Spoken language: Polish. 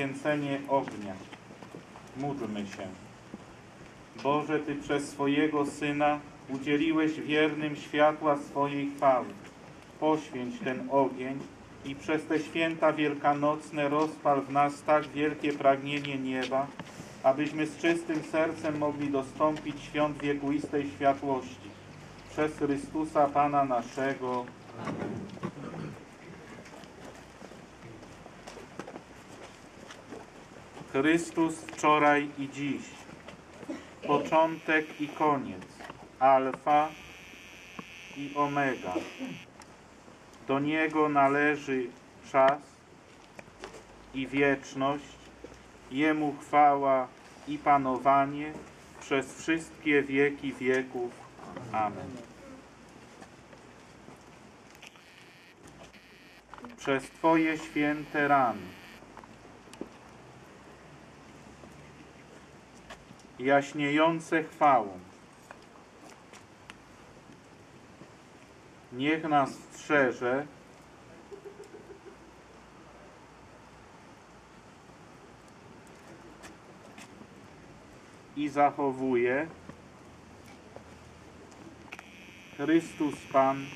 poświęcenie ognia. Módlmy się. Boże, Ty przez swojego Syna udzieliłeś wiernym światła swojej chwały. Poświęć ten ogień i przez te święta wielkanocne rozpal w nas tak wielkie pragnienie nieba, abyśmy z czystym sercem mogli dostąpić świąt wiekuistej światłości. Przez Chrystusa Pana naszego. Chrystus wczoraj i dziś, początek i koniec, alfa i omega. Do Niego należy czas i wieczność, Jemu chwała i panowanie przez wszystkie wieki wieków. Amen. Przez Twoje święte rany jaśniejące chwałą. Niech nas strzeże. I zachowuje. Chrystus Pan